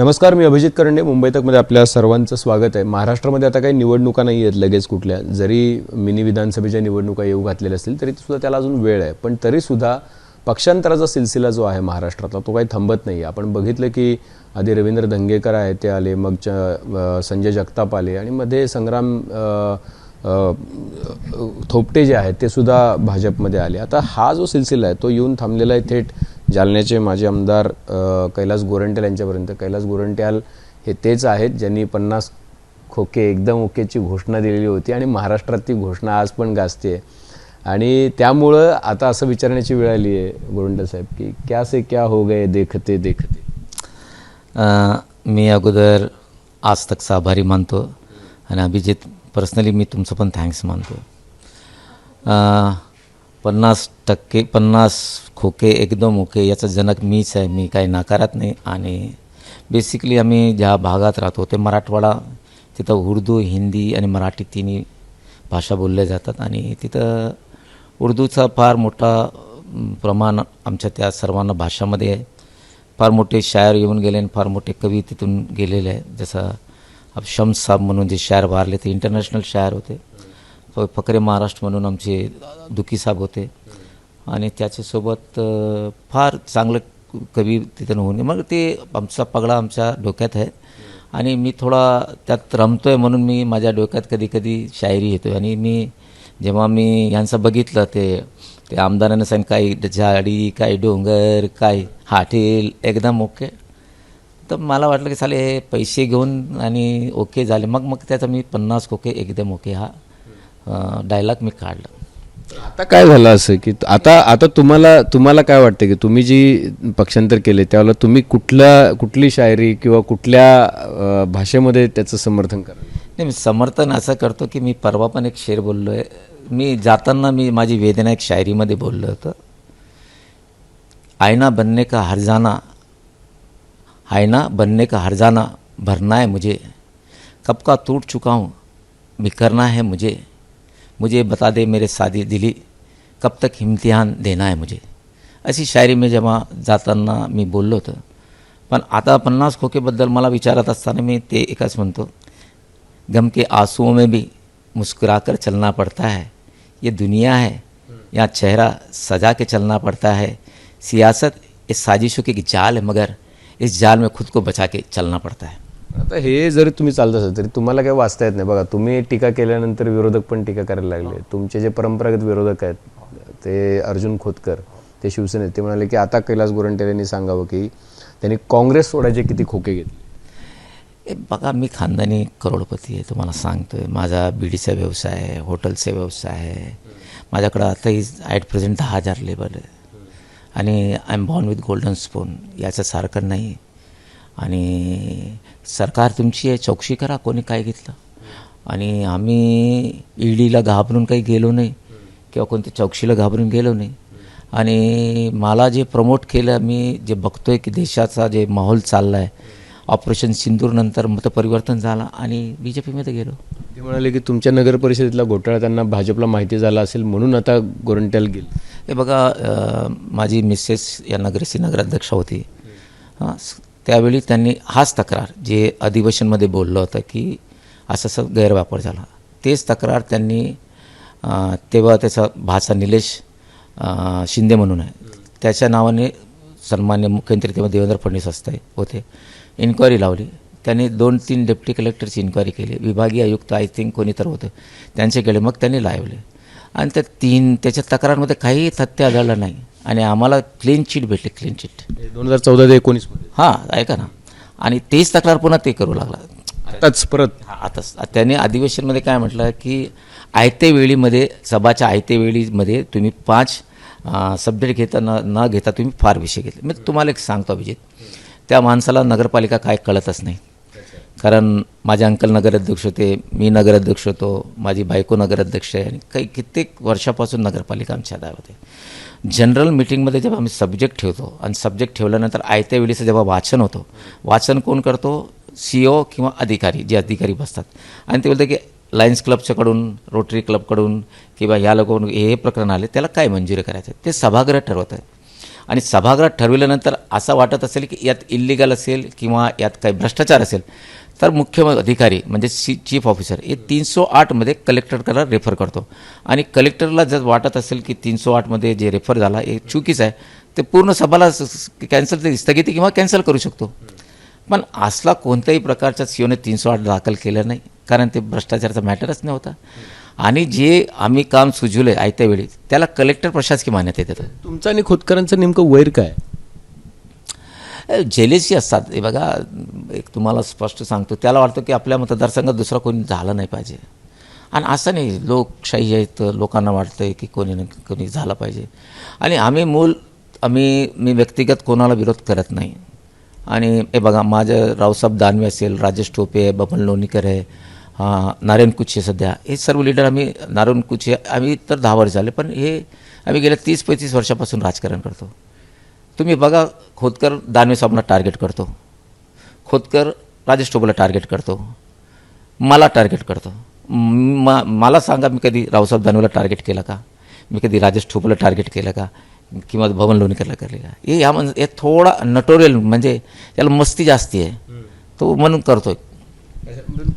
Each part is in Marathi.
नमस्कार मी अभिजित करंडे. मुंबई तकमध्ये आपल्या सर्वांचं स्वागत आहे. महाराष्ट्रामध्ये आता काही निवडणुका नाही आहेत लगेच कुठल्या. जरी मिनी विधानसभेच्या निवडणुका येऊ घातलेल्या असतील तरी सुद्धा त्याला अजून वेळ आहे. पण तरीसुद्धा पक्षांतराचा सिलसिला जो आहे महाराष्ट्रातला तो काही थांबत नाही आपण बघितलं की आधी रवींद्र धंगेकर आहे ते आले मग संजय जगताप आले आणि मध्ये संग्राम थोपटे जे आहेत ते सुद्धा भाजपमध्ये आले. आता हा जो सिलसिला आहे तो येऊन थांबलेला आहे थेट जालन्याचे माजी आमदार कैलास गोरंट्याल यांच्यापर्यंत. कैलास गोरंट्याल हे तेच आहेत ज्यांनी पन्नास खोके एकदम ओकेची घोषणा दिलेली होती आणि महाराष्ट्रात ती घोषणा आज पण गाजते आणि त्यामुळं आता असं विचारण्याची वेळ आली आहे गोरंट्याल साहेब की क्या से क्या हो गए देखते देखते. मी अगोदर आज तकचा आभारी मानतो आणि अभिजित पर्सनली मी तुमचं पण थँक्स मानतो. पन्नास टक्के पन्नास खोके एकदम ओके याचा जनक मीच आहे मी काही नाकारत नाही. आणि बेसिकली आम्ही ज्या भागात राहतो ते मराठवाडा तिथं उर्दू हिंदी आणि मराठी तिन्ही भाषा बोलल्या जातात. आणि तिथं उर्दूचा फार मोठा प्रमाण आमच्या त्या सर्वांना भाषामध्ये आहे. फार मोठे शायर येऊन गेले आणि फार मोठे कवी तिथून गेलेले आहेत. जसं शम्स साहेब म्हणून जे शायर वारले ते इंटरनॅशनल शायर होते. फकरे महाराष्ट्र म्हणून आमचे दुखी साहेब होते. आणि त्याच्यासोबत फार चांगलं कवी तिथं होऊन मग ते आमचा पगडा आमच्या डोक्यात आहे. आणि मी थोडा त्यात रमतो आहे म्हणून मी माझ्या डोक्यात कधी कधी शायरी येतो आणि मी जेव्हा मी यांचं बघितलं ते ते आमदारानं सांग काही झाडी काय डोंगर काय हाटेल एकदम ओके. तर मला वाटलं की चाले हे पैसे घेऊन आणि ओके झाले. मग मग त्याचा मी पन्नास कोके एकदम ओके हा डायलॉग मी काढला. आता काय झालं असं की आता आता तुम्हाला तुम्हाला काय वाटतं की तुम्ही जी पक्षांतर केले त्यावेळेला तुम्ही कुठल्या कुठली शायरी किंवा कुठल्या भाषेमध्ये त्याचं समर्थन करा नाही मी समर्थन असं करतो की मी परवा पण एक शेर बोललो आहे मी जाताना मी माझी वेदना एक शायरीमध्ये बोललो होतं. आयना बनने का हरजाना आयना बनने का हरजाना भरना है मुझे. कब का टूट चुका हूँ बिखरना है मुझे. मुझे बता दे मेरे सादी दिली, कब तक इम्तिहान देना है मुझे? अशी शायरी मी जेव्हा जाताना मी बोललो होतं पण आता पन्नास खोकेबद्दल मला विचारत असताना मी ते एकच म्हणतो, गम के आंसुओं में भी मुस्कुराकर चलना पड़ता है, ये दुनिया है, यहाँ चेहरा सजा के चलना पड़ता है, सियासत इस साजिशों की जाल है, मगर इस जाल में खुद को बचा के चलना पड़ता है। आता हे जरी तुम्ही चालत असाल तरी तुम्हाला काही वाचता येत नाही. बघा तुम्ही टीका केल्यानंतर विरोधक पण टीका करायला लागले. तुमचे जे परंपरागत विरोधक आहेत ते अर्जुन खोतकर ते शिवसेनेत ते म्हणाले की आता कैलास गोरंट्याल यांनी सांगावं की त्यांनी काँग्रेस सोडायचे किती खोके घेतले. हे बघा मी खानदानी करोडपती आहे तुम्हाला सांगतोय. माझा बीडीचा व्यवसाय आहे हॉटेलचा व्यवसाय आहे. माझ्याकडं आताही ॲट प्रेझेंट दहा हजार लेबर आहे. आणि I am born with golden spoon याचं सारखं नाही. आणि सरकार तुमची आहे चौकशी करा कोणी काय घेतलं. आणि आम्ही ईडीला घाबरून काही गेलो नाही किंवा कोणत्या चौकशीला घाबरून गेलो नाही. आणि मला जे प्रमोट केलं मी जे बघतोय की देशाचा जे माहोल चालला आहे ऑपरेशन सिंदूरनंतर मतपरिवर्तन झालं आणि बी जे पीमध्ये गेलो. ते म्हणाले की तुमच्या नगर परिषदेतला घोटाळा त्यांना भाजपला माहिती झाला असेल म्हणून आता गोरंट्याल गेले. हे बघा माझी मिसेस या नगरसी नगराध्यक्ष होती. हां त्यावेळी त्यांनी हाच तक्रार जे अधिवेशनमध्ये बोललं होतं की असं असं गैरवापर झाला. तेच तक्रार त्यांनी तेव्हा त्याचा भाचा निलेश शिंदे म्हणून आहे. त्याच्या नावाने सन्मान्य मुख्यमंत्री तेव्हा देवेंद्र फडणवीस असते होते. इन्क्वायरी लावली. त्यांनी दोन तीन डेप्टी कलेक्टरची इन्क्वायरी केली. विभागीय आयुक्त आय थिंक कोणी तर होतं त्यांचे मग त्यांनी लावले. आणि त्या तीन त्याच्या तक्रारमध्ये काही तथ्य आढळलं नाही. आणि आम्हाला क्लीन चिट भेटली क्लीन चिट दोन हजार चौदा ते एकोणीसमध्ये हां ऐका ना. आणि तेच तक्रार पुन्हा ते करू लागला. आताच परत. हा, आता त्याने अधिवेशनमध्ये काय म्हटलं की आयते वेळीमध्ये सभाच्या आयते वेळीमध्ये तुम्ही पाच सब्जेक्ट घेता न न घेता तुम्ही फार विषय घेतले. मी तुम्हाला एक सांगतो अभिजित. त्या माणसाला नगरपालिका काय कळतच नाही. कारण माझे अंकल नगराध्यक्ष होते मी नगराध्यक्ष होतो माझी बायको नगराध्यक्ष आहे आणि काही कित्येक वर्षापासून नगरपालिका आमच्या हातात होते जनरल मिटिंगमध्ये जेव्हा आम्ही सब्जेक्ट ठेवतो आणि सब्जेक्ट ठेवल्यानंतर आयत्या वेळेचं जेव्हा वाचन होतं वाचन कोण करतो? सी ओ किंवा अधिकारी जे अधिकारी बसतात. आणि ते बोलतात की लायन्स क्लबच्याकडून रोटरी क्लबकडून किंवा या लोकांकडून हे हे प्रकरण आले त्याला काय मंजुरी करायचं? ते सभागृह ठरवत. आहे आणि सभागृहात ठरविल्यानंतर असं वाटत असेल की यात इल्लिगल असेल किंवा यात काही भ्रष्टाचार असेल तर मुख्य अधिकारी म्हणजे सी चीफ ऑफिसर हे तीनशे आठमध्ये कलेक्टरकडे रेफर करतो. आणि कलेक्टरला जर वाटत असेल की तीनशे आठमध्ये जे रेफर झाला हे चुकीचं आहे ते पूर्ण सभाला कॅन्सल स्थगिती किंवा कॅन्सल करू शकतो. पण असला कोणत्याही प्रकारच्या सीओने तीनशे आठ दाखल केलं नाही कारण ते भ्रष्टाचाराचा मॅटरच नव्हता आणि जे आम्ही काम सुजवलं आहे आयत्या वेळी त्याला कलेक्टर प्रशासकीय मान्यता देतात. तुमचं आणि खोतकरांचं नेमकं वैर काय? जेलेसी असतात. हे बघा एक तुम्हाला स्पष्ट सांगतो. त्याला वाटतं की आपल्या मतदारसंघात दुसरा कोणी झाला नाही पाहिजे. आणि असं नाही लोकशाही आहे तर लोकांना वाटतं आहे की कोणी ना कोणी झालं पाहिजे. आणि आम्ही मूल आम्ही मी व्यक्तिगत कोणाला विरोध करत नाही. आणि हे बघा माझं रावसाहेब दानवे असेल राजेश टोपे आहे बबन लोणीकर आहे नारायण कुचे सध्या. हे सर्व लीडर आम्ही नारायण कुचे आम्ही तर दहा वर्ष झाले पण हे आम्ही गेल्या तीस पैतीस वर्षापासून राजकारण करतो. तुम्ही बघा खोतकर दानवे साहेबांना टार्गेट करतो. खोतकर राजेश टोपेला टार्गेट करतो. मला टार्गेट करतो. मा मला सांगा मी कधी रावसाहेब दानवेला टार्गेट केलं का? मी कधी राजेश ठोपेला टार्गेट केलं का? किंवा भवन लोणीकरला केलं का? हे या म्हणजे हे थोडा नटोरियल म्हणजे त्याला मस्ती जास्ती आहे. तो म्हणून करतोय.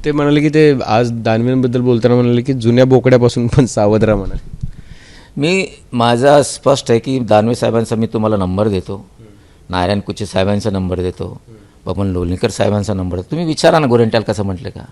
ते म्हणाले की ते आज दानवेंबद्दल बोलताना म्हणाले की जुन्या बोकड्यापासून पण सावध राहा म्हणाले. मी माझा स्पष्ट आहे की दानवे साहेबांचा मी तुम्हाला नंबर देतो. नारायण कुचे साहेबांचा नंबर देतो. बबन लोणीकर साहेबांचा नंबर देतो. तुम्ही विचारा ना गोरेंट्याल कसं म्हटलं का?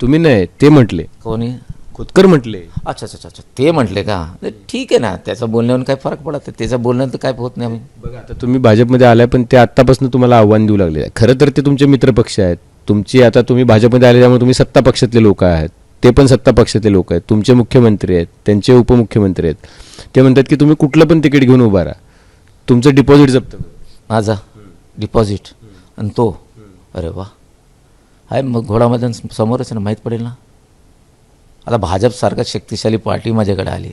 तुम्ही नाही ते म्हटले. कोणी? खोतकर म्हटले. अच्छा अच्छा अच्छा अच्छा ते म्हटले का? ठीक आहे ना. त्याचं बोलण्यावर काय फरक पडत. त्याचं बोलण्यात तर काय होत नाही बघा आता तुम्ही भाजपमध्ये आलाय पण ते आत्तापासून तुम्हाला आव्हान देऊ लागले. खरं तर ते तुमचे मित्रपक्ष आहेत. तुमची आता तुम्ही भाजपमध्ये आले त्यामुळे तुम्ही सत्ता पक्षातले लोक आहेत. ते पण सत्ता पक्षातले लोक आहेत. तुमचे मुख्यमंत्री आहेत त्यांचे उपमुख्यमंत्री आहेत. ते म्हणतात की तुम्ही कुठलं पण तिकीट घेऊन उभा राहा. तुमचं डिपॉझिट जप्त करू. माझा डिपॉझिट आणि तो. अरे वा. आहे मग घोडामध्ये समोरच आहे ना माहीत पडेल ना? आता भाजपसारखा शक्तिशाली पार्टी माझ्याकडे आली.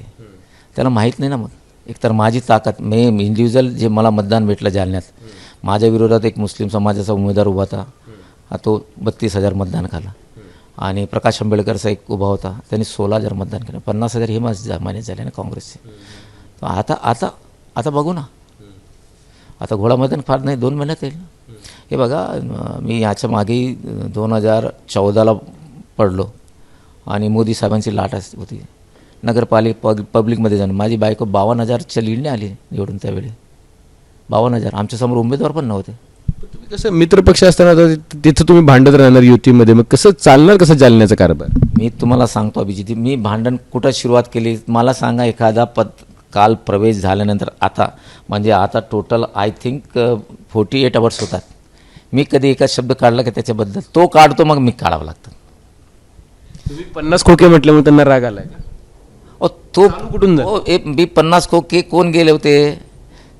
त्याला माहीत नाही ना मग. एकतर माझी ताकद मी इंडिव्हिज्युअल जे मला मतदान भेटलं जालन्यात माझ्या विरोधात एक मुस्लिम समाजाचा उमेदवार उभा होता. हा तो बत्तीस हजार मतदान खाला. आणि प्रकाश आंबेडकरचा एक उभा होता. त्यांनी सोळा हजार मतदान केलं. पन्नास हजार हे माझ जा- मान्य झाले ना काँग्रेसचे. तर आता आता आता बघू ना. आता घोडा मतदान फार नाही दोन महिन्यात येईल हे बघा मी याच्या मागेही दोन हजार चौदाला पडलो आणि मोदी साहेबांची लाट अस- होती. नगरपालिक पग पब्लिकमध्ये जाणं माझी बायको बावन्न हजारच्या लीडने आली निवडून त्यावेळी. बावन्न हजार. आमच्यासमोर उमेदवार पण नव्हते. तुम्ही कसं मित्रपक्ष असताना आता ति- तिथं तुम्ही भांडत राहणार युतीमध्ये. मग कसं चालणार कसं जालन्याचा कारभार? मी तुम्हाला सांगतो अभिजित मी भांडण कुठं सुरुवात केली? मला सांगा एखादा पद काल प्रवेश झाल्यानंतर आता. म्हणजे आता total I think forty eight hours होतात. मी कधी एका शब्द काढला की त्याच्याबद्दल? तो काढतो मग मी काढावं लागतं. तुम्ही पन्नास खोके म्हटल्यामुळे त्यांना राग आलाय का? ओ तो कुठून ए बी पन्नास खोके कोण गेले होते?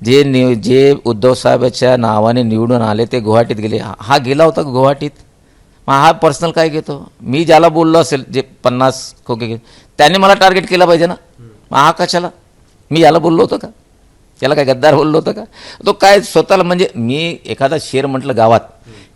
जे नि जे उद्धव साहेबाच्या नावाने निवडून आले ते गुवाहाटीत गेले. हा गेला होता गुवाहाटीत? मग हा पर्सनल काय घेतो? मी ज्याला बोललो असेल जे पन्नास खोके घेत त्याने मला टार्गेट केला पाहिजे ना. मग हा कशाला? मी याला बोललो होतो का? त्याला काय गद्दार बोललो होतं का? तो काय स्वतःला म्हणजे मी एखादा शेर म्हटलं गावात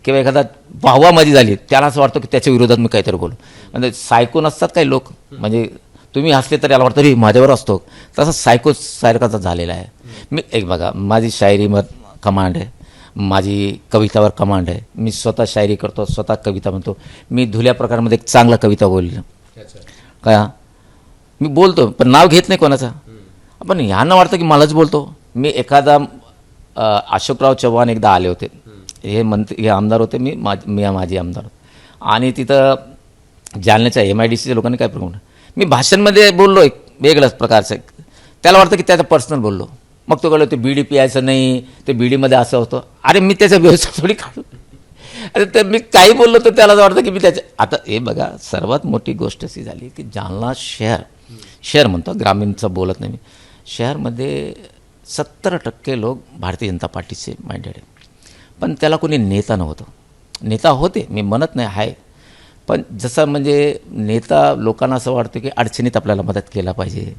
किंवा एखादा वाहवा झाली त्याला असं वाटतं की त्याच्या विरोधात मी काहीतरी बोलू. म्हणजे सायको नसतात काही लोक. म्हणजे तुम्ही हसले तर याला वाटतं रे माझ्यावर असतो तसा सायको सारखाचा झालेला आहे. मी एक बघा माझी शायरीवर कमांड आहे. माझी कवितावर कमांड आहे. मी स्वतः शायरी करतो स्वतः कविता म्हणतो. मी धुल्या प्रकारमध्ये एक चांगला कविता बोललो. काय हा? मी बोलतो पण नाव घेत नाही कोणाचा. पण ह्यांना वाटतं की मलाच बोलतो. मी एखादा अशोकराव चव्हाण एकदा आले होते. हे मंत्री हे आमदार होते. मी मा मी माझे आमदार आणि तिथं जालन्याच्या एम आय डी सीच्या लोकांनी काय प्रॉब्लेम मी भाषणमध्ये बोललो एक वेगळ्याच प्रकारचं. एक त्याला वाटतं की त्याचं पर्सनल बोललो. मग तो कळलं ते बीडी प्यायचं नाही ते बीडीमध्ये असं होतं. अरे मी त्याचा व्यवसाय थोडी काढू. अरे तर मी काही बोललो तर त्याला असं वाटतं की मी त्याच्या आता हे बघा सर्वात मोठी गोष्ट अशी झाली की जालना शहर शहर म्हणतो ग्रामीणचं बोलत नाही मी. शहरमध्ये सत्तर टक्के लोक भारतीय जनता पार्टीचे माइंडेड आहे पण त्याला कोणी नेता नव्हतं. नेता होते मी म्हणत नाही आहे पण जसं म्हणजे नेता लोकांना असं वाटतं की अडचणीत आपल्याला मदत केला पाहिजे.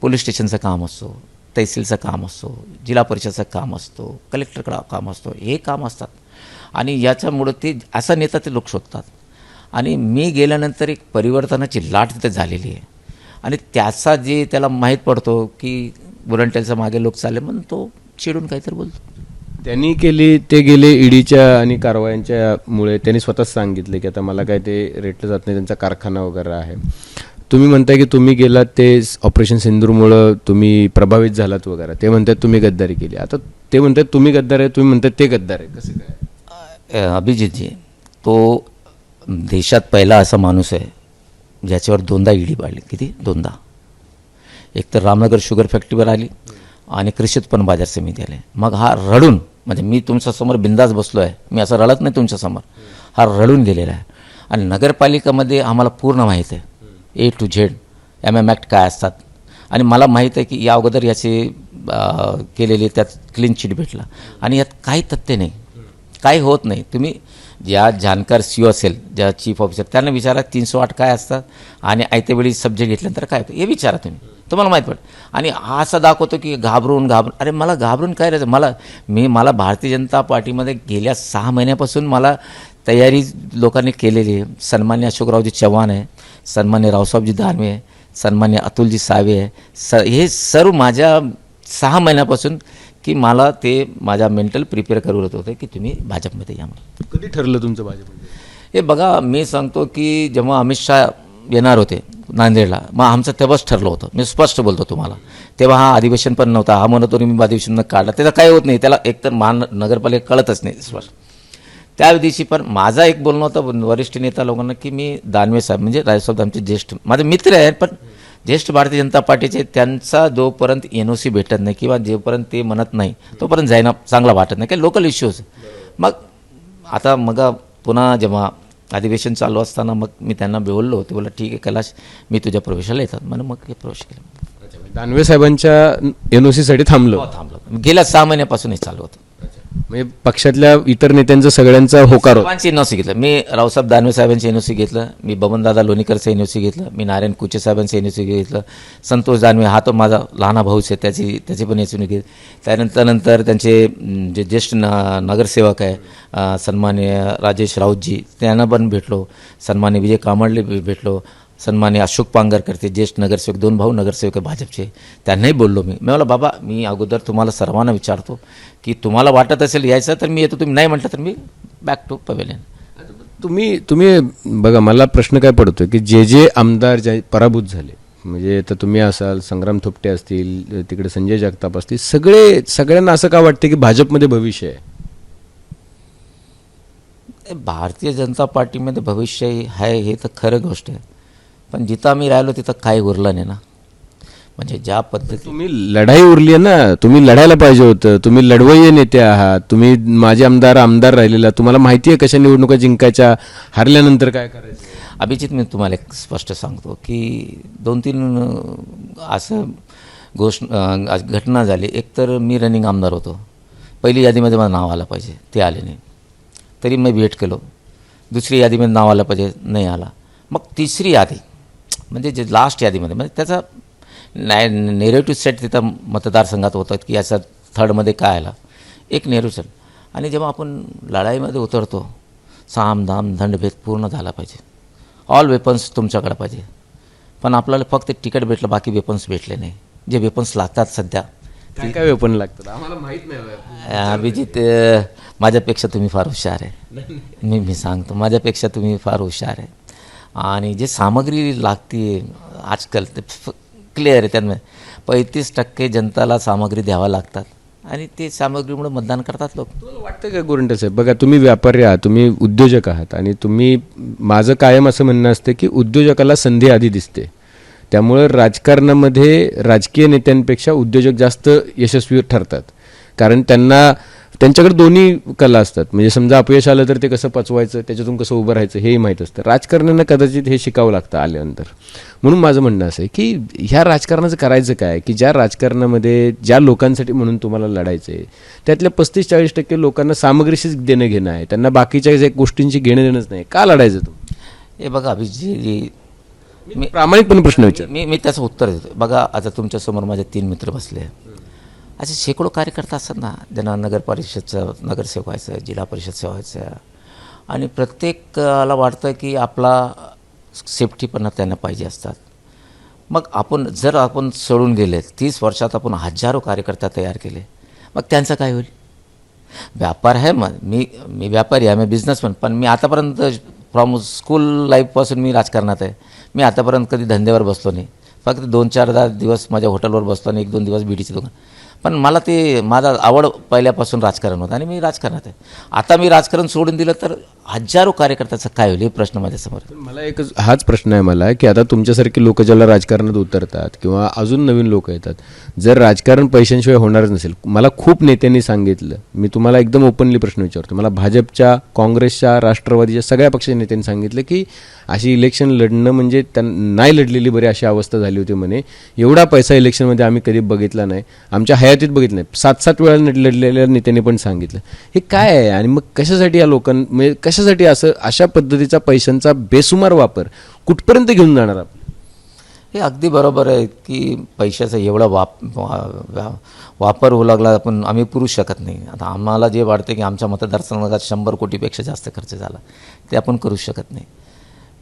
पोलीस स्टेशनचं काम असो तहसीलचं काम असो जिल्हा परिषदचं काम असतो कलेक्टरकडं काम असतो हे काम असतात. आणि याच्यामुळं ते असा नेता ते लोक शोधतात. आणि मी गेल्यानंतर एक परिवर्तनाची लाट तिथे झालेली आहे. आणि त्याचा जे त्याला माहीत पडतो की बुलंटेलच्या मागे लोक चालले म्हणून तो चिडून काहीतरी बोलतो. त्यांनी केली ते गेले ईडीच्या आणि कारवायांच्या मुळे. त्यांनी स्वतःच सांगितले की आता मला काय ते रेटलं जात नाही त्यांचा कारखाना वगैरे आहे. तुम्ही म्हणताय की तुम्ही गेलात ते ऑपरेशन सिंदूरमुळं तुम्ही प्रभावित झालात वगैरे. ते म्हणतात तुम्ही गद्दारी केली. आता ते म्हणतात तुम्ही गद्दार आहे तुम्ही म्हणतात ते गद्दार आहे. कसं काय? अभिजितजी तो देशात पहिला असा माणूस आहे ज्याच्यावर दोनदा ईडी पाडली. किती? दोनदा. एक तर रामनगर शुगर फॅक्टरीवर आली आणि कृषी उत्पन्न बाजार समिती आले. मग हा रडून म्हणजे मी तुमच्यासमोर बिंदास बसलो आहे मी असं रडत नाही तुमच्यासमोर हा रडून गेलेला आहे. आणि नगरपालिकामध्ये आम्हाला पूर्ण माहीत आहे. A to Z M M act काय असतात. आणि मला माहीत आहे की या अगोदर याचे केलेले त्यात क्लीन चिट भेटला. आणि यात काही तथ्य नाही. काही होत नाही. तुम्ही ज्या जाणकार सी असेल ज्या चीफ ऑफिसर त्यांना विचारा तीनशे आठ काय असतात आणि आयत्या वेळी सब्जेक्ट घेतल्यानंतर काय होतं. हे विचारा तुम्ही. तुम्हाला माहीत पडतं आणि हा असा दाखवतो की घाबरून घाबरून अरे मला घाबरून काय राहायचं? मला मी मला भारतीय जनता पार्टीमध्ये गेल्या सहा महिन्यापासून मला तयारी लोकांनी केलेली आहे. सन्मान्य अशोकरावजी चव्हाण आहे सन्मान्य रावसाहेबजी दानवे आहे सन्मान्य अतुलजी सावे आहे. स हे सर्व माझ्या सहा महिन्यापासून की मला ते माझ्या मेंटल प्रिपेअर करत होते की तुम्ही भाजपमध्ये या म्हणून. कधी ठरलं तुमचं भाजपमध्ये? हे बघा मी सांगतो की जेव्हा अमित शहा येणार होते नांदेडला मग आमचं तेव्हाच ठरलं होतं. मी स्पष्ट बोलतो तुम्हाला. तेव्हा हा अधिवेशन पण नव्हता हा म्हणत मी अधिवेशन काढला. त्याचं काय होत नाही. त्याला एकतर महान नगरपालिका कळतच नाही. स्पष्ट. त्या दिवशी पण माझा एक बोलणं होतं वरिष्ठ नेता लोकांना की मी दानवे साहेब म्हणजे राजसाहेब आमचे ज्येष्ठ माझे मित्र आहेत पण ज्येष्ठ भारतीय जनता पार्टीचे त्यांचा जोपर्यंत एन ओ सी भेटत नाही किंवा जोपर्यंत ते म्हणत नाही तोपर्यंत जायना चांगला वाटत नाही. काही लोकल इश्यूज मग आता मग पुन्हा जेव्हा अधिवेशन चालू असताना मग मी त्यांना बोललो ते बोला ठीक आहे कैलाश मी तुझ्या प्रवेशाला येतात म्हणून मग हे प्रवेश केला. दानवे साहेबांच्या एन ओ साठी थांबलो. हो, थांबलो. गेल्या सहा महिन्यापासून हे चालू होतं. म्हणजे पक्षातल्या इतर नेत्यांचा सगळ्यांचा होकार होता. सर्वांची एनओसी घेतलं. मी रावसाहेब दानवे साहेबांची एनओसी घेतलं. मी बबनदादा लोणीकरचं एनओसी घेतलं. मी नारायण कुचे साहेबांचं एनओसी घेतलं. संतोष दानवे हा तो माझा लहाना भाऊच आहे. त्याची त्याची पण एनओसी घेतली. त्यानंतर नंतर त्यांचे जे ज्येष्ठ न नगरसेवक आहे सन्मान्य राजेश राऊतजी त्यांना पण भेटलो. सन्मान्य विजय कामडले भेटलो. सन्मान्य अशोक पांगरकर ते ज्येष्ठ नगरसेवक दोन भाऊ नगरसेवक भाजपचे. त्यांनाही बोललो मी. मी मला बाबा मी अगोदर तुम्हाला सर्वांना विचारतो की तुम्हाला वाटत असेल यायचं तर मी येतो. तुम्ही नाही म्हटलं तर मी बॅक टू पवेलियन तुम्ही तुम्ही बघा मला प्रश्न काय पडतोय की जे जे आमदार जे पराभूत झाले म्हणजे आता तुम्ही असाल संग्राम थोपटे असतील तिकडे संजय जगताप असतील सगळे सगळ्यांना असं का वाटतं की भाजपमध्ये भविष्य आहे? भारतीय जनता पार्टीमध्ये भविष्य आहे हे तर खरं गोष्ट आहे. पण जिथं आम्ही राहिलो तिथं काही उरलं नाही ना. म्हणजे ज्या पद्धती तुम्ही लढाई उरली आहे ना तुम्ही लढायला पाहिजे होतं. तुम्ही लढवय्ये नेते आहात. तुम्ही माझे आमदार आमदार राहिलेला. तुम्हाला माहिती आहे कशा निवडणुका जिंकायच्या? हारल्यानंतर काय करायचं? अभिजित मी तुम्हाला एक स्पष्ट सांगतो की दोन तीन असं गोष्ट घटना झाली. एक तर मी रनिंग आमदार होतो. पहिली यादीमध्ये माझं नाव आलं पाहिजे. ते आले नाही. तरी मी वेट केलो. दुसरी यादीमध्ये नाव आलं पाहिजे. नाही आला. मग तिसरी यादी म्हणजे जे लास्ट यादीमध्ये म्हणजे त्याचा नाही नेरेटिव्ह सेट तिथं मतदारसंघात होतं की याचा थर्डमध्ये काय आला. एक नेहरू सेट आणि जेव्हा आपण लढाईमध्ये उतरतो साम दाम दंडभेद पूर्ण झाला पाहिजे. ऑल वेपन्स तुमच्याकडे पाहिजे. पण आपल्याला फक्त तिकीट भेटलं बाकी वेपन्स भेटले नाही. जे वेपन्स लागतात सध्या काय काय वेपन लागतात? आम्हाला माहीत नाही अभिजित माझ्यापेक्षा तुम्ही फार हुशार आहे. मी मी सांगतो माझ्यापेक्षा तुम्ही फार हुशार आहे. आणि जे सामग्री लागते आजकाल ते क्लिअर आहे त्यांना पैतीस टक्के जनताला सामग्री द्यावा लागतात. आणि ते सामग्रीमुळे मतदान करतात लोक. तुम्हाला वाटतं का गोरंटे साहेब बघा तुम्ही व्यापारी आहात तुम्ही उद्योजक आहात आणि तुम्ही माझं कायम असं म्हणणं असतं की उद्योजकाला संधी आधी दिसते. त्यामुळं राजकारणामध्ये राजकीय नेत्यांपेक्षा उद्योजक जास्त यशस्वी ठरतात. कारण त्यांना त्यांच्याकडे दोन्ही कला असतात. म्हणजे समजा अपयश आलं तर ते कसं पचवायचं त्याच्यातून कसं उभं राहायचं हेही माहीत असतं. राजकारण्यांना कदाचित हे शिकावं लागतं आल्यानंतर. म्हणून माझं म्हणणं असं आहे की ह्या राजकारणाचं करायचं काय? की ज्या राजकारणामध्ये ज्या लोकांसाठी म्हणून तुम्हाला लढायचं आहे त्यातल्या पस्तीस चाळीस टक्के लोकांना सामग्रीशीच देणं घेणं आहे. त्यांना बाकीच्या ज्या गोष्टींची घेणं देणंच नाही. का लढायचं तुम्ही? हे बघा अभिजित मी प्रामाणिकपणे प्रश्न विचार मी मी त्याचं उत्तर देतो. बघा आता तुमच्यासमोर माझे तीन मित्र बसले असे शेकडो कार्यकर्ता असतात ना ज्यांना नगर परिषदचं नगरसेवक व्हायचं जिल्हा परिषद सेवा व्हायचं. आणि प्रत्येकाला वाटतं की आपला सेफ्टीपणा त्यांना पाहिजे असतात. मग आपण जर आपण सोडून गेले तीस वर्षात आपण हजारो कार्यकर्ता तयार केले मग त्यांचं काय होईल? व्यापार आहे मग मी मी व्यापारी आहे मी बिझनेसमॅन पण मी आतापर्यंत फ्रॉम स्कूल लाईफपासून मी राजकारणात आहे. मी आतापर्यंत कधी धंद्यावर बसलो नाही. फक्त दोन चार दहा दिवस माझ्या हॉटेलवर बसलो आणि एक दोन दिवस बीडीचे दुकान. पण मला ते माझा आवड पहिल्यापासून राजकारण होतं आणि मी राजकारणात आहे. आता मी राजकारण सोडून दिलं तर हजारो कार्यकर्त्याचं काय होईल हे प्रश्न माझ्यासमोर मला एक हाच प्रश्न आहे मला की आता तुमच्यासारखी लोक ज्याला राजकारणात उतरतात किंवा अजून नवीन लोक येतात जर राजकारण पैशांशिवाय होणारच नसेल मला खूप नेत्यांनी सांगितलं मी तुम्हाला एकदम ओपनली प्रश्न विचारतो मला भाजपच्या काँग्रेसच्या राष्ट्रवादीच्या सगळ्या पक्षाच्या नेत्यांनी सांगितलं की अशी इलेक्शन लढणं म्हणजे त्यांना नाही लढलेली बरी अशी अवस्था झाली होती म्हणे एवढा पैसा इलेक्शनमध्ये आम्ही कधी बघितला नाही आमच्या हयातीत बघितलं सात सात वेळा लढलेल्या नेत्यांनी पण सांगितलं. हे काय आहे? आणि मग कशासाठी या लोकां म्हणजे कशासाठी असं अशा पद्धतीचा पैशांचा बेसुमार वापर कुठपर्यंत घेऊन जाणार आपण? हे अगदी बरोबर आहे की पैशाचा एवढा वाप वा- वा- वापर होऊ लागला पण आम्ही पुरू शकत नाही. आता आम्हाला जे वाटतं की आमच्या मतदारसंघात शंभर कोटीपेक्षा जास्त खर्च झाला ते आपण करू शकत नाही.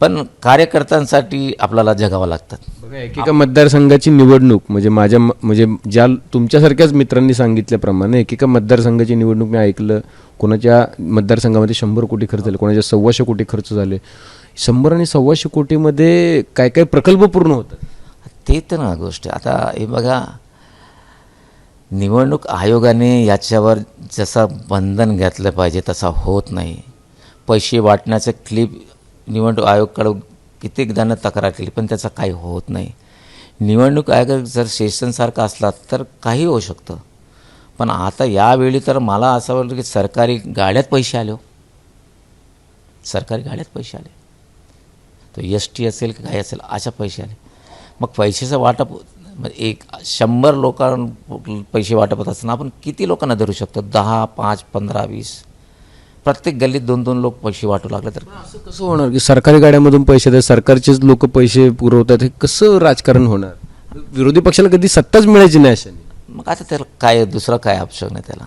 पण कार्यकर्त्यांसाठी आपल्याला जगावं लागतात बघा एकेका मतदारसंघाची निवडणूक म्हणजे माझ्या म- म्हणजे ज्या तुमच्यासारख्याच मित्रांनी सांगितल्याप्रमाणे एकेका मतदारसंघाची निवडणूक मी ऐकलं कोणाच्या मतदारसंघामध्ये शंभर कोटी खर्च झाले कोणाच्या सव्वाशे कोटी खर्च झाले. शंभर आणि सव्वाशे कोटीमध्ये काय काय प्रकल्प पूर्ण होतात ते तर ना गोष्ट. आहे. आता हे बघा निवडणूक आयोगाने याच्यावर जसं बंधन घातलं पाहिजे तसा होत नाही. पैसे वाटण्याचं क्लिप निवडणूक आयोगाकडं कित्येकदानं तक्रार केली पण त्याचा काही होत नाही. निवडणूक आयोग जर सेशनसारखा असला तर काही होऊ शकतं. पण आता यावेळी तर मला असं वाटतं की सरकारी गाड्यात पैसे आले हो. सरकारी गाड्यात पैसे आले. तो एस टी असेल की काही असेल अशा पैसे आले. मग पैशाचं वाटप एक शंभर लोकां पैसे वाटप होत असताना आपण किती लोकांना धरू शकतो? दहा पाच पंधरा वीस? प्रत्येक गल्लीत दोन दोन लोक पैसे वाटू लागले तर असं कसं होणार? की सरकारी गाड्यामधून पैसे देतात सरकारचेच लोक पैसे पुरवतात हे कसं राजकारण होणार? विरोधी पक्षाला कधी सत्ताच मिळायची नाही अशाने. मग आता त्याला काय दुसरं काय ऑप्शन आहे त्याला?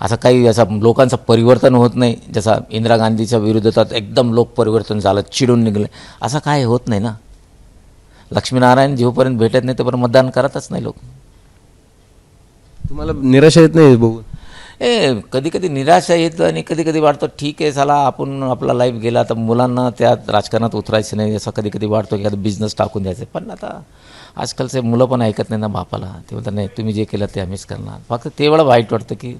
असं काही याचा लोकांचं परिवर्तन होत नाही जसा इंदिरा गांधीच्या विरोधात एकदम लोक परिवर्तन झालं चिडून निघले. असं काय होत नाही ना? लक्ष्मीनारायण जेवपर्यंत भेटत नाही तोपर्यंत मतदान करतच नाही लोक. तुम्हाला निराशा येत नाही बघून? ए कधी कधी निराशा येतं आणि कधी कधी वाटतं ठीक आहे चला आपण आपला लाईफ गेला तर मुलांना त्या राजकारणात उतरायचं नाही. असं कधी कधी वाटतो की आता बिझनेस टाकून द्यायचं पण आता आजकालचे मुलं पण ऐकत नाही ना बापाला. ते म्हणतात नाही तुम्ही जे केलं ते आम्हीच करणार. फक्त तेवढं वाईट वाटतं की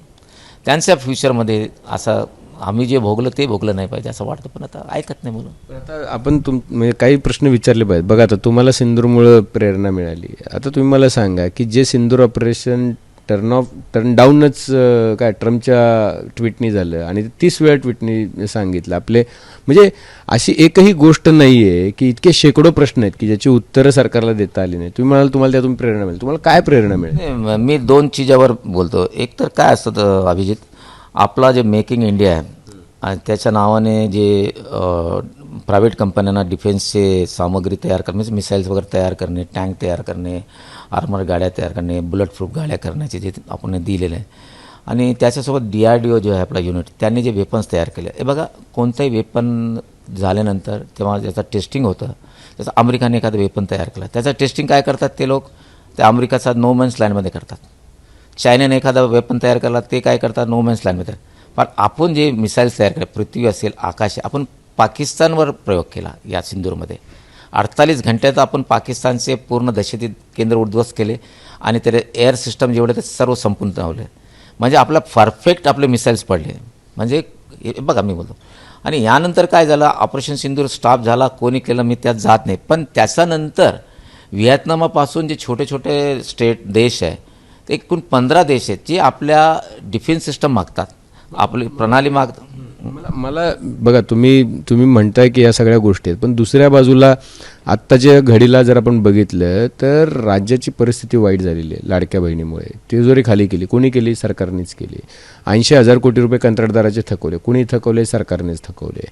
त्यांच्या फ्युचरमध्ये असं आम्ही जे भोगलं ते भोगलं नाही पाहिजे असं वाटतं. पण आता ऐकत नाही मुलं. आता आपण तुम म्हणजे काही प्रश्न विचारले पाहिजेत. बघा आता तुम्हाला सिंदूरमुळं प्रेरणा मिळाली. आता तुम्ही मला सांगा की जे Sindoor operation turn off turn डाऊनच काय ट्रम्पच्या ट्विटनी झालं. आणि तीस वेळा ट्विटनी सांगितलं. आपले म्हणजे अशी एकही गोष्ट नाही आहे की इतके शेकडो प्रश्न आहेत की ज्याची उत्तरं सरकारला देता आली नाही तुम्ही म्हणाल तुम्हाला त्यातून प्रेरणा मिळेल. तुम्हाला काय प्रेरणा मिळेल? मी दोन चीजावर बोलतो. एक तर काय असतं अभिजित आपला जे मेकिंग इंडिया आहे आणि त्याच्या नावाने जे प्रायव्हेट कंपन्यांना डिफेन्सचे सामग्री तयार करणे मिसाईल्स वगैरे तयार करणे टँक तयार करणे आर्मर गाड्या तयार करणे बुलेट प्रूफ गाड्या करण्याचे जे आपण दिलेलं आहे. आणि त्याच्यासोबत डी आर डी ओ जो आहे आपला युनिट त्यांनी जे वेपन्स तयार केले. हे बघा कोणतंही वेपन झाल्यानंतर तेव्हा ज्याचं टेस्टिंग होतं त्याचं अमेरिकाने एखादं वेपन तयार केलं. त्याचं टेस्टिंग काय करतात ते लोक? ते अमेरिकाचा नो मॅन्स लँडमध्ये करतात. चायनाने एखादा वेपन तयार केला ते काय करतात? नो मॅन्स लँडमध्ये पण आपण जे मिसाईल्स तयार केले पृथ्वी असेल आकाश आपण पाकिस्तानवर प्रयोग केला या सिंदूरमध्ये अडतालीस घंट्यात आपण पाकिस्तानचे पूर्ण दहशती केंद्र उद्ध्वस्त केले आणि त्याचे एअर सिस्टम जेवढे ते सर्व संपून लावले म्हणजे आपला परफेक्ट आपले मिसाईल्स पडले. म्हणजे बघा मी बोलतो. आणि यानंतर काय झालं? ऑपरेशन सिंदूर स्टाफ झाला. कोणी केलं मी त्यात जात नाही. पण त्याच्यानंतर व्हिएतनामापासून जे छोटे छोटे स्टेट देश आहे ते एकूण पंधरा देश आहेत जे आपल्या डिफेन्स सिस्टम मागतात. आपली प्रणाली मागतात. मला बघा तुम्ही तुम्ही म्हणताय की या सगळ्या गोष्टी आहेत पण दुसऱ्या बाजूला आत्ताच्या घडीला जर आपण बघितलं तर राज्याची परिस्थिती वाईट झालेली आहे लाडक्या बहिणीमुळे. तिजोरी खाली केली कोणी केली? सरकारनेच केली. ऐंशी हजार कोटी रुपये कंत्राटदाराचे थकवले कुणी थकवले? सरकारनेच थकवले.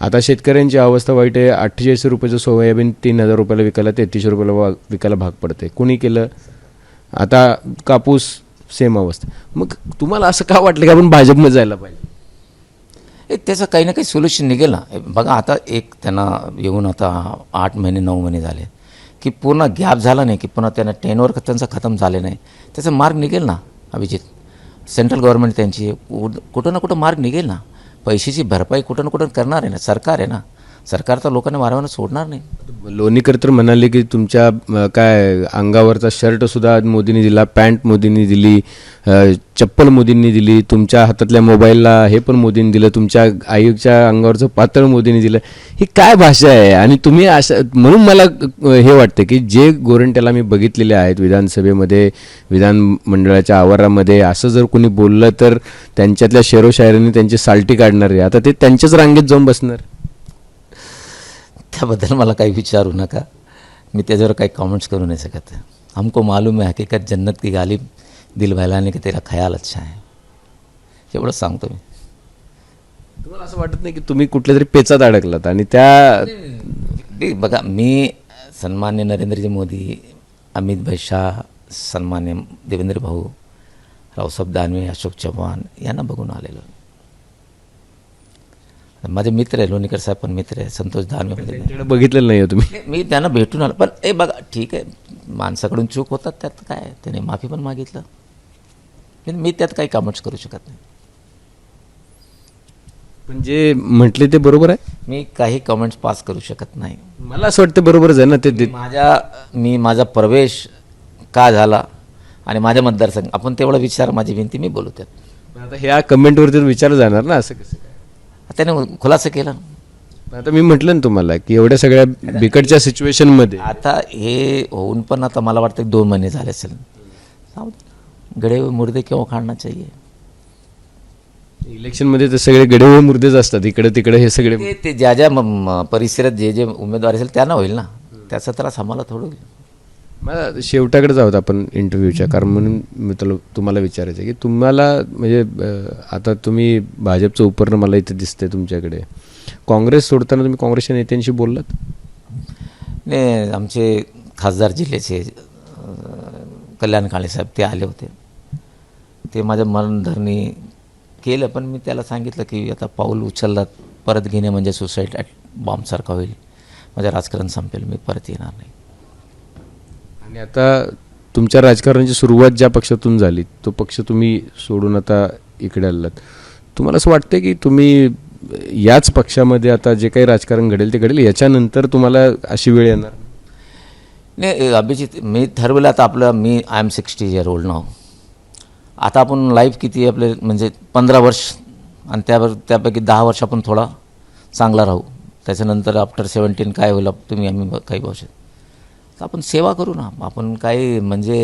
आता शेतकऱ्यांची अवस्था वाईट आहे अठ्ठेचाळीस रुपयाचं सोयाबीन तीन हजार रुपयाला विकायला तेहतीसशे रुपयाला वा- विकायला भाग पडते कुणी केलं? आता कापूस सेम अवस्था. मग तुम्हाला असं का वाटलं की आपण भाजपमध्ये जायला पाहिजे? त्याचं काही ना काही सोल्युशन निघेल ना. बघा आता एक त्यांना येऊन आता आठ महिने नऊ महिने झाले की पूर्ण गॅप झाला नाही की पुन्हा त्यांना टेनवर त्यांचं खतम झाले नाही. त्याचा मार्ग निघेल ना अभिजित? सेंट्रल गव्हर्नमेंट त्यांची कुठं ना कुठं मार्ग निघेल ना. पैशाची भरपाई कुठं ना कुठं करणार आहे ना सरकार आहे ना. सरकार तर लोकांना मारवायला सोडणार नाही. लोणीकर तर म्हणाले की तुमच्या काय अंगावरचा शर्ट सुद्धा मोदींनी दिला पॅन्ट मोदींनी दिली चप्पल मोदींनी दिली तुमच्या हातातल्या मोबाईलला हे पण मोदींनी दिलं तुमच्या आईच्या अंगावरचं पातळ मोदींनी दिलं. ही काय भाषा आहे? आणि तुम्ही असं म्हणून मला हे वाटतं की जे गोरंट्याला मी बघितलेले आहेत विधानसभेमध्ये विधानमंडळाच्या आवारामध्ये असं जर कोणी बोललं तर त्यांच्यातल्या शेरोशायरीने त्यांची साल्टी काढणार आहे. आता ते त्यांच्याच रांगेत जाऊन बसणार. त्याबद्दल मला काही विचारू नका. मी त्याच्यावर काही कॉमेंट्स करू नाही सकत हमको मालूम है हकीकत जन्नत की गाली दिल बहलाने की तेरा ख्याल अच्छा है. एवढंच सांगतो मी. तुम्हाला असं वाटत नाही की तुम्ही कुठल्या तरी पेचात अडकलात आणि त्या बघा मी सन्मान्य नरेंद्रजी मोदी अमित भाई शाह सन्मान्य देवेंद्र भाऊ रावसाहेब दानवे अशोक चव्हाण यांना बघून आलेलो. माझे मित्र आहे लोणीकर साहेब पण मित्र आहे संतोष दानवे त्यांच्याकडे बघितलेलं नाही तुम्ही. मी त्यांना भेटून आलो. पण ए बघा ठीक आहे. माणसाकडून चूक होतात त्यात काय? त्याने माफी पण मागितलं. मी त्यात काही कामच करू शकत नाही. पण जे म्हटले ते बरोबर आहे? मी काही कमेंट्स पास करू शकत नाही. मला असं वाटतं बरोबरच आहे ना ते माझ्या मी माझा प्रवेश का झाला आणि माझ्या मतदारसंघ आपण तेवढा विचार माझी विनंती मी बोलू त्यात. आता ह्या कमेंटवरती विचार जाणार ना असं कसं त्याने खुलासा केला. पण आता मी म्हटलं ना तुम्हाला की एवढ्या सगळ्या बिकटच्या सिच्युएशनमध्ये आता हे होऊन पण आता मला वाटतं दोन महिने झाले असेल. गडे मुर्दे क्यों खाणं चाहिए? इलेक्शनमध्ये तर सगळे गडे मुर्देच असतात. इकडे तिकडे हे सगळे ते ज्या ज्या परिसरात जे जे उमेदवार असेल त्यांना होईल ना. त्याचा त्रास आम्हाला थोडं होईल. मला शेवटाकडे आहोत आपण इंटरव्ह्यूच्या कारण म्हणून मी तुला तुम्हाला विचारायचं आहे की तुम्हाला म्हणजे आता तुम्ही भाजपचं उपरणं मला इथे दिसतंय तुमच्याकडे. काँग्रेस सोडताना तुम्ही काँग्रेसच्या नेत्यांशी बोललात? नाही आमचे खासदार जिल्ह्याचे कल्याण काळेसाहेब ते आले होते. ते माझ्या मनधरणी केलं पण मी त्याला सांगितलं की आता पाऊल उचलला परत घेणे म्हणजे सुसाईड ॲट बॉम्बसारखा होईल. माझं राजकारण संपेल मी परत येणार नाही. आणि आता तुमच्या राजकारणाची सुरुवात ज्या पक्षातून झाली तो पक्ष तुम्ही सोडून आता इकडे आलात. तुम्हाला असं वाटतं की तुम्ही याच पक्षामध्ये आता जे काही राजकारण घडेल ते घडेल याच्यानंतर तुम्हाला अशी वेळ येणार? नाही अभिजित मी ठरवलं आता आपलं मी I am sixty year old नाव आता आपण लाईफ किती आपले म्हणजे पंधरा वर्ष आणि त्यावर त्यापैकी दहा वर्ष आपण थोडा चांगला राहू. त्याच्यानंतर आफ्टर सेवन्टीन काय होईल तुम्ही आम्ही काही भाषेत तर आपण सेवा करू ना. आपण काही म्हणजे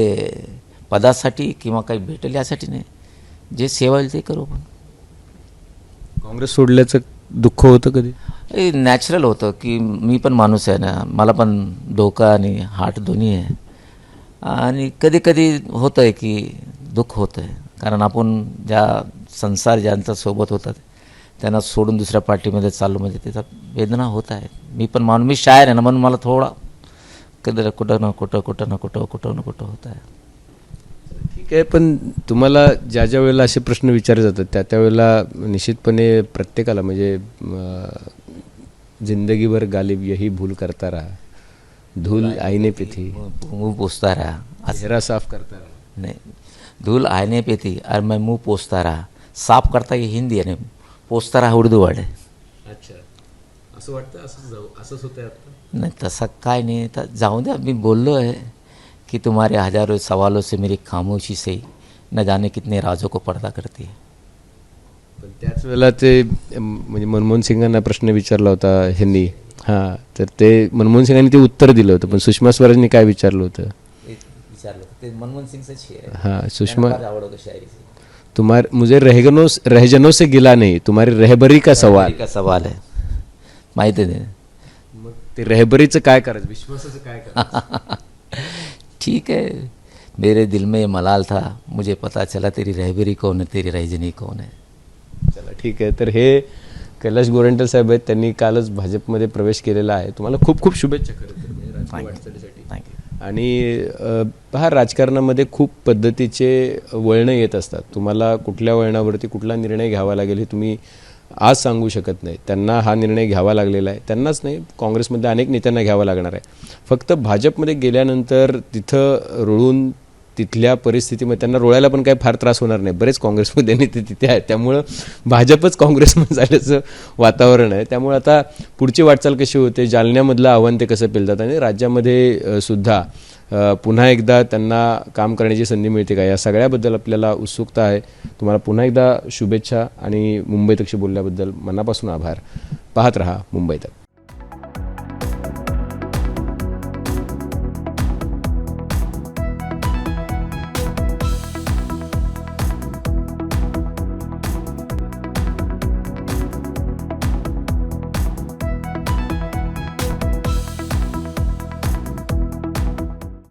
पदासाठी किंवा काही भेटेल यासाठी नाही. जे सेवा होईल ते करू आपण. काँग्रेस सोडल्याचं दुःख होतं कधी? हे नॅचरल होतं की मी पण माणूस आहे ना. मला पण डोकं आणि हार्ट दोन्ही आहे. आणि कधी कधी होतं आहे की दुःख होतं आहे कारण आपण ज्या संसार ज्यांच्या सोबत होतात त्यांना सोडून दुसऱ्या पार्टीमध्ये चाललो म्हणजे त्याचा वेदना होत आहे मी पण माणूस मी शायर आहे ना म्हणून मला थोडा कधी कुठं ना कुठं कुठं ना कुठं कुठं ना कुठं होत आहे. ठीक आहे पण तुम्हाला ज्या ज्या वेळेला असे प्रश्न विचारले जातात त्या त्यावेळेला निश्चितपणे प्रत्येकाला म्हणजे जिंदगीभर गालिब यही भूल करता रहा. धूल आईने पे थी मुंह पोसता रहा. चेहरा साफ करता रहा. नहीं. धूल आने पे थी और मैं मुंह पोसता रहा. साफ करता ये हिंदी आहे पोसता रहा उर्दू वर्ड आहे अच्छा. असं वाटतं असं असंच होतं आता? नाही तसं काय नाही तर जाऊ द्या मी बोललो आहे की तुम्हारे हजारों सवालों से मेरी खामोशी से न जाने कितने राजों को पर्दा करती है। पण त्याच वेळेला ते म्हणजे मनमोहन सिंगांना प्रश्न विचारला होता ह्यांनी. हां तर ते मनमोहन सिंगांनी ते उत्तर दिलं होतं पण सुषमा स्वराजनी काय विचारलं होतं? विचारलं ते मनमोहन सिंगचं हाँ सुषमा तुम्हारे मुझे रहगनों रहजनों से गिला नहीं तुम्हारी रहबरी का सवाल. का सवाल आहे माहिती मग ते रहबरीचं काय करायचं? विश्वासाचं काय करायचं? ठीक है मेरे दिल में ये मलाल था. मुझे पता चला तेरी रहबरी कौन है तेरी रहजनी कौन है। चला ठीक आहे. तर हे कैलाश गोरंटल साहेब आहेत. त्यांनी कालच भाजपमध्ये प्रवेश केलेला आहे. तुम्हाला खूप खूप शुभेच्छा वाटचालीसाठी. थँक्यू आणि अ, पहा राजकारणामध्ये खूप पद्धतीचे वळणं येत असतात. तुम्हाला कुठल्या वळणावरती कुठला निर्णय घ्यावा लागेल हे तुम्ही आज सांगू शकत नाही. त्यांना हा निर्णय घ्यावा लागलेला आहे. त्यांनाच नाही काँग्रेसमध्ये अनेक नेत्यांना घ्यावा लागणार आहे. फक्त भाजपमध्ये गेल्यानंतर तिथं रुळून तिथल्या परिस्थितीमध्ये त्यांना रोळायला पण काही फार त्रास होणार नाही. बरेच काँग्रेसमध्ये नेते तिथे आहेत. त्यामुळं भाजपच काँग्रेसमध्ये झाल्याचं वातावरण आहे. त्यामुळे आता पुढची वाटचाल कशी होते? जालन्यामधलं आव्हान ते कसं पेलतात? आणि राज्यामध्ये सुद्धा पुन्हा एकदा त्यांना काम करण्याची संधी मिळते का? या सगळ्याबद्दल आपल्याला उत्सुकता आहे. तुम्हाला पुन्हा एकदा शुभेच्छा आणि मुंबई तक्षी बोलल्याबद्दल मनापासून आभार. पाहत रहा मुंबई तक.